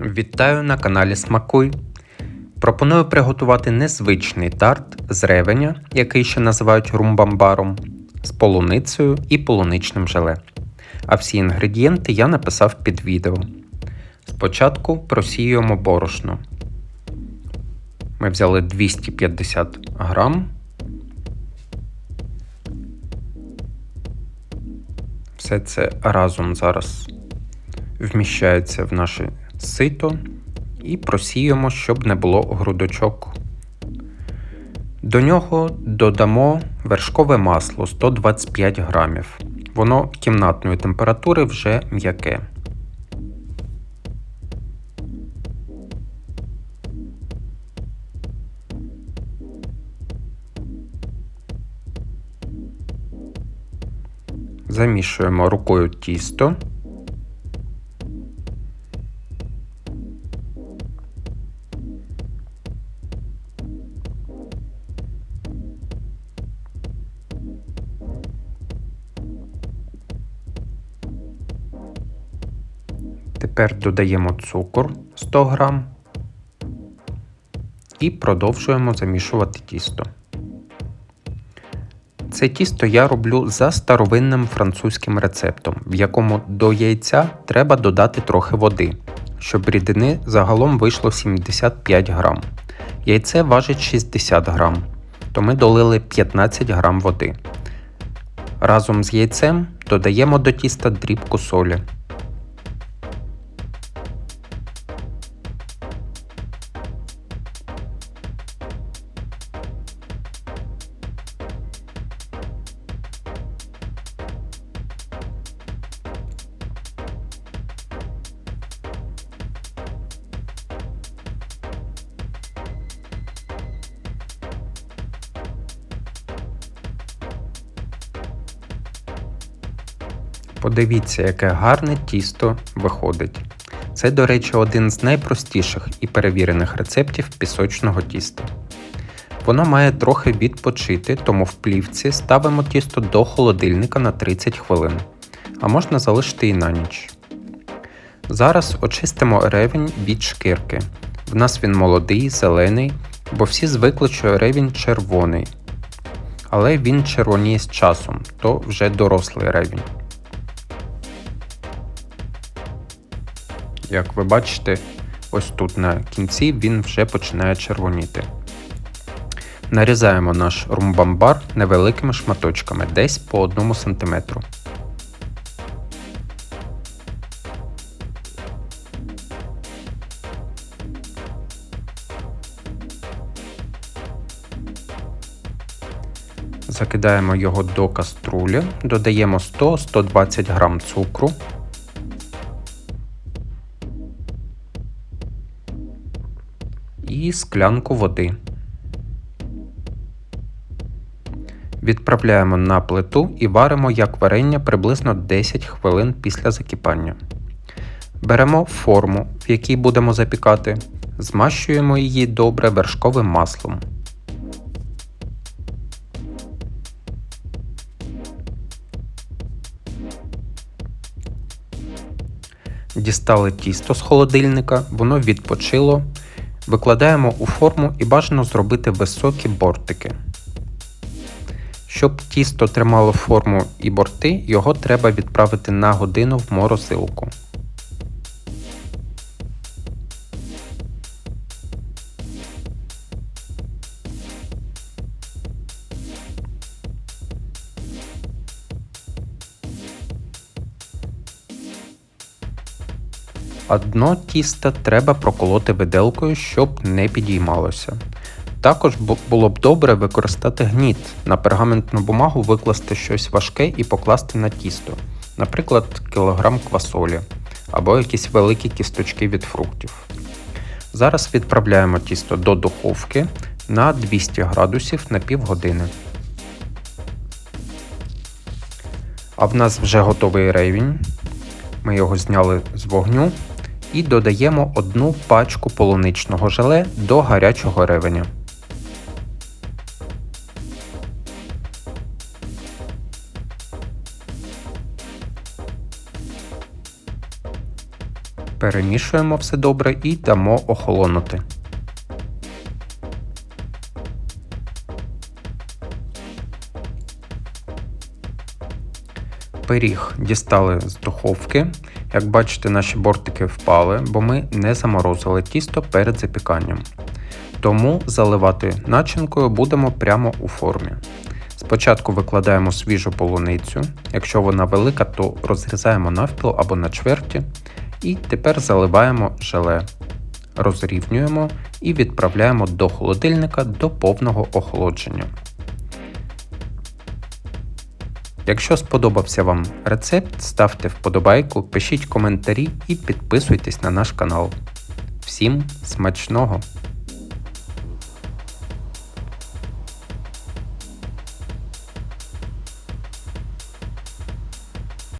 Вітаю на каналі Смакуй. Пропоную приготувати незвичний тарт з ревеня, який ще називають румбамбаром, з полуницею і полуничним желе. А всі інгредієнти я написав під відео. Спочатку просіюємо борошно. Ми взяли 250 грам. Все це разом зараз вміщається в наше сито і просіємо, щоб не було грудочок. До нього додамо вершкове масло 125 грамів. Воно кімнатної температури вже м'яке. Замішуємо рукою тісто. Тепер додаємо цукор 100 г і продовжуємо замішувати тісто. Це тісто я роблю за старовинним французьким рецептом, в якому до яйця треба додати трохи води, щоб рідини загалом вийшло 75 грам. Яйце важить 60 грам, то ми долили 15 грам води. Разом з яйцем додаємо до тіста дрібку солі. Подивіться, яке гарне тісто виходить. Це, до речі, один з найпростіших і перевірених рецептів пісочного тіста. Воно має трохи відпочити, тому в плівці ставимо тісто до холодильника на 30 хвилин, а можна залишити і на ніч. Зараз очистимо ревень від шкірки. В нас він молодий, зелений, бо всі звикли, що ревень червоний. Але він червоніє з часом, то вже дорослий ревень. Як ви бачите, ось тут на кінці він вже починає червоніти. Нарізаємо наш румбамбар невеликими шматочками, десь по 1 см. Закидаємо його до каструлі, додаємо 100-120 г цукру. І склянку води. Відправляємо на плиту і варимо як варення приблизно 10 хвилин після закипання. Беремо форму, в якій будемо запікати, змащуємо її добре вершковим маслом. Дістали тісто з холодильника, воно відпочило. Викладаємо у форму і бажано зробити високі бортики. Щоб тісто тримало форму і борти, його треба відправити на годину в морозилку. А дно тіста треба проколоти виделкою, щоб не підіймалося. Також було б добре використати гніт, на пергаментну бумагу викласти щось важке і покласти на тісто, наприклад, кілограм квасолі або якісь великі кісточки від фруктів. Зараз відправляємо тісто до духовки на 200 градусів на півгодини. А в нас вже готовий рейвінь. Ми його зняли з вогню і додаємо одну пачку полуничного желе до гарячого ревеня. Перемішуємо все добре і дамо охолонути. Пиріг дістали з духовки. Як бачите, наші бортики впали, бо ми не заморозили тісто перед запіканням. Тому заливати начинкою будемо прямо у формі. Спочатку викладаємо свіжу полуницю. Якщо вона велика, то розрізаємо навпіл або на чверті. І тепер заливаємо желе, розрівнюємо і відправляємо до холодильника до повного охолодження. Якщо сподобався вам рецепт, ставте вподобайку, пишіть коментарі і підписуйтесь на наш канал. Всім смачного!